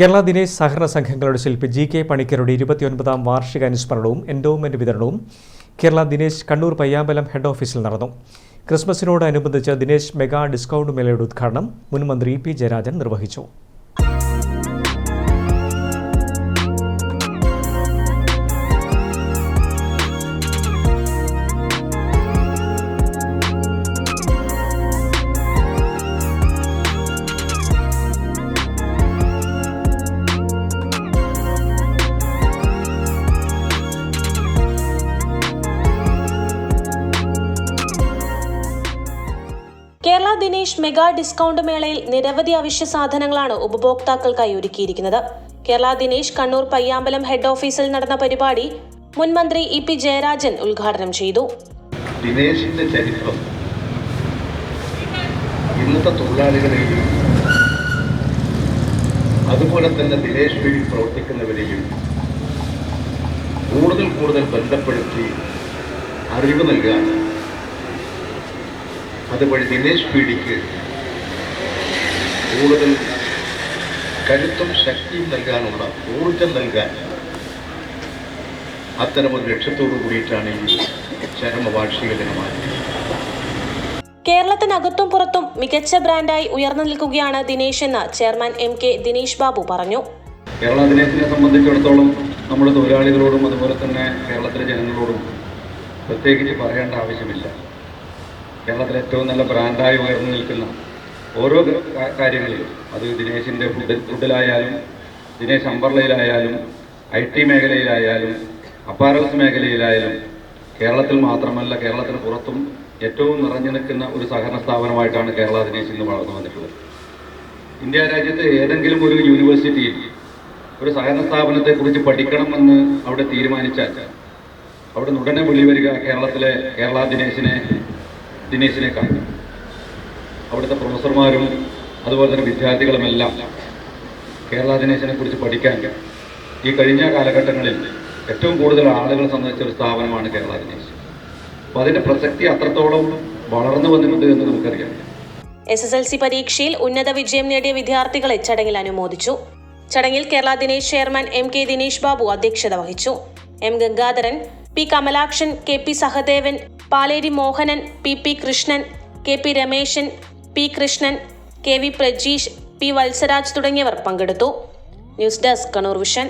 കേരള ദിനേശ് സഹകരണ സംഘങ്ങളുടെ ശില്പി ജി കെ പണിക്കരുടെ ഇരുപത്തിയൊൻപതാം വാർഷിക അനുസ്മരണവും എൻഡോവ്മെന്റ് വിതരണവും കേരള ദിനേശ് കണ്ണൂർ പയ്യാമ്പലം ഹെഡ് ഓഫീസിൽ നടന്നു. ക്രിസ്മസിനോടനുബന്ധിച്ച് ദിനേശ് മെഗാ ഡിസ്കൗണ്ട് മേളയുടെ ഉദ്ഘാടനം മുൻ മന്ത്രി പി ജയരാജൻ നിർവഹിച്ചു. കേരള ദിനേശ് മെഗാ ഡിസ്കൗണ്ട് മേളയിൽ നിരവധി അവശ്യ സാധനങ്ങളാണ് ഉപഭോക്താക്കൾക്കായി ഒരുക്കിയിരിക്കുന്നത്. കേരള ദിനേശ് കണ്ണൂർ പയ്യാമ്പലം ഹെഡ് ഓഫീസിൽ നടന്ന പരിപാടി മുൻ മന്ത്രി ഇ പി ജയരാജൻ ഉദ്ഘാടനം ചെയ്തു. ദിനേശിന്റെ ചരിത്രം. ഇന്നത്തെ തൊഴിലാളികളെയും അതുപോലെ തന്നെ ദിനേശ് വഴി പ്രവർത്തിക്കുന്നവരെയും കൂടുതൽ കൂടുതൽ ബന്ധപ്പെടുത്തി അറിവ് നൽകാൻ അതുവഴി ദിനേശ് പീഡിക്ക് കൂടുതൽ കരുത്തും ശക്തിയും നൽകാനുള്ള ഊർജം നൽകാൻ അത്തരമൊരു ലക്ഷ്യത്തോടു കൂടിയിട്ടാണ് ഈ ചരമവാർഷിക ദിനമായി കേരളത്തിനകത്തും പുറത്തും മികച്ച ബ്രാൻഡായി ഉയർന്നു നിൽക്കുകയാണ് ദിനേശ് എന്ന് chairman M K Dinesh Babu പറഞ്ഞു. കേരള ദിനേശിനെ സംബന്ധിച്ചിടത്തോളം നമ്മുടെ തൊഴിലാളികളോടും അതുപോലെ തന്നെ കേരളത്തിലെ ജനങ്ങളോടും പ്രത്യേകിച്ച് പറയേണ്ട ആവശ്യമില്ല. കേരളത്തിലെ ഏറ്റവും നല്ല ബ്രാൻഡായി ഉയർന്നു നിൽക്കുന്ന ഓരോ കാര്യങ്ങളിലും. അത് ദിനേശിന്റെ ഫുഡ് ഫുഡിലായാലും ദിനേശ് അമ്പർലയിലായാലും ഐ ടി മേഖലയിലായാലും അപ്പാരൽസ് മേഖലയിലായാലും കേരളത്തിൽ മാത്രമല്ല കേരളത്തിന് പുറത്തും ഏറ്റവും നിറഞ്ഞു നിൽക്കുന്ന ഒരു സഹകരണ സ്ഥാപനമായിട്ടാണ് കേരള ദിനേശ് ഇന്ന് വളർന്നു വന്നിട്ടുള്ളത്. ഇന്ത്യ രാജ്യത്തെ ഏതെങ്കിലും ഒരു യൂണിവേഴ്സിറ്റിയിൽ ഒരു സഹകരണ സ്ഥാപനത്തെക്കുറിച്ച് പഠിക്കണമെന്ന് അവിടെ തീരുമാനിച്ചാൽ അവിടെ ഉടനെ വിളി വരിക കേരളത്തിലെ കേരള ദിനേശിനെ ദിനേശിനെ കാണും അവിടുത്തെ പ്രൊഫസർമാരും അതുപോലെ തന്നെ വിദ്യാർത്ഥികളുമെല്ലാം കേരള ദിനേശിനെ കുറിച്ച് പഠിക്കാൻ ഈ കഴിഞ്ഞ കാലഘട്ടങ്ങളിൽ ഏറ്റവും കൂടുതൽ ആളുകൾ സന്ദർശിച്ച ഒരു സ്ഥാപനമാണ് കേരള ദിനേശ്. അപ്പോൾ അതിന്റെ പ്രസക്തി അത്രത്തോളം വളർന്നു വന്നിട്ടുണ്ട് എന്ന് നമുക്കറിയാം. എസ് എസ് എൽ സി പരീക്ഷയിൽ ഉന്നത വിജയം നേടിയ വിദ്യാർത്ഥികളെ ചടങ്ങിൽ അനുമോദിച്ചു. ചടങ്ങിൽ Kerala Dinesh chairman M K Dinesh Babu അധ്യക്ഷത വഹിച്ചു. M Gangadharan P Kamalakshan K P Sahadevan Paleri Mohanan P P Krishnan K P Rameshan P Krishnan K V Prajeesh P Valsaraj തുടങ്ങിയവർ പങ്കെടുത്തു. News desk Kannur vision.